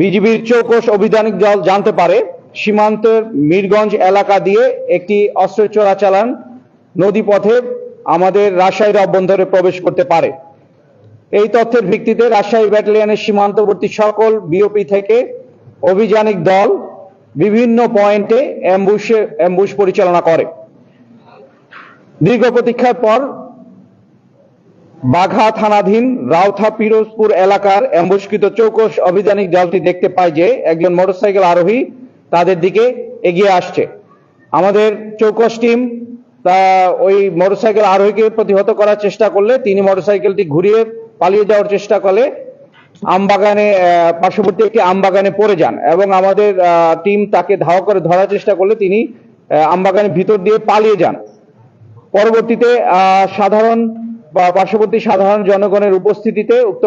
বিজিবির চৌকস অভিযানিক দল জানতে পারে, সীমান্তের মিরগঞ্জ এলাকা দিয়ে একটি অস্ত্র চোরাচালান নদীপথে আমাদের রাজশাহীর অভ্যন্তরে প্রবেশ করতে পারে। এই তথ্যের ভিত্তিতে রাজশাহী ব্যাটালিয়নের সীমান্তবর্তী সকল বিওপি থেকে অভিযানিক দল বিভিন্ন পয়েন্টে অ্যাম্বুশে অ্যাম্বুশ পরিচালনা করে। দীর্ঘ প্রতীক্ষার পর বাঘা থানাধীন রাউথা পিরোজপুর এলাকার অ্যাম্বুশকৃত চৌকস অভিযানিক দলটি দেখতে পায় যে একজন মোটরসাইকেল আরোহী তাদের দিকে এগিয়ে আসছে। আমাদের চৌকস টিম, তা ওই মোটরসাইকেল আরোহীকে প্রতিহত করার চেষ্টা করলে, তিনি মোটরসাইকেলটি ঘুরিয়ে পালিয়ে যাওয়ার চেষ্টা করলে আমবাগানে পার্শ্ববর্তী একটি আমবাগানে পড়ে যান এবং আমাদের টিম তাকে ধাওয়া করে ধরার চেষ্টা করলে তিনি আমবাগানের ভিতর দিয়ে পালিয়ে যান। পরবর্তীতে সাধারণ বা পার্শ্ববর্তী সাধারণ জনগণের উপস্থিতিতে উক্ত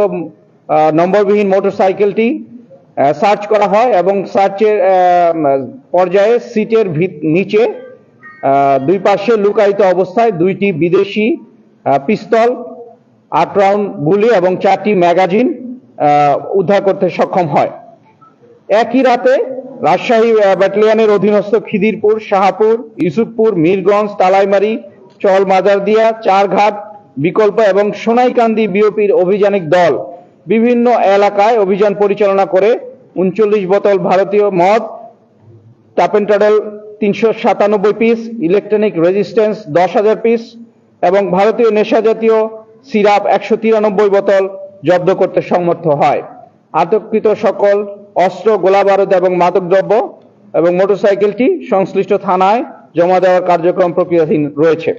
নম্বরবিহীন মোটরসাইকেলটি সার্চ করা হয় এবং সার্চের পর্যায়ে সিটের নিচে দুই পাশে লুকায়িত অবস্থায় দুইটি বিদেশি পিস্তল, আট রাউন্ড গুলি এবং চারটি ম্যাগাজিন উদ্ধার করতে সক্ষম হয়। একই রাতে রাজশাহী ব্যাটালিয়নের অধীনস্থ খিদিরপুর, শাহপুর, ইউসুফপুর, মিরগঞ্জ, তালাইমারি, চল মাজারদিয়া, চারঘাট বিকল্প এবং সোনাইকান্দি বিওপির অভিযানিক দল বিভিন্ন এলাকায় অভিযান পরিচালনা করে উনচল্লিশ বোতল ভারতীয় মদ টাপেন্টাডল তিনশো সাতানব্বই পিস ইলেকট্রনিক রেজিস্ট্যান্স দশ হাজার পিস এবং ভারতীয় নেশা জাতীয় সিরাপ একশো তিরানব্বই বোতল জব্দ করতে সমর্থ হয়। আটককৃত সকল অস্ত্র গোলাবারুদ এবং মাদকদ্রব্য এবং মোটরসাইকেলটি সংশ্লিষ্ট থানায় জমা দেওয়ার কার্যক্রম প্রক্রিয়াধীন রয়েছে।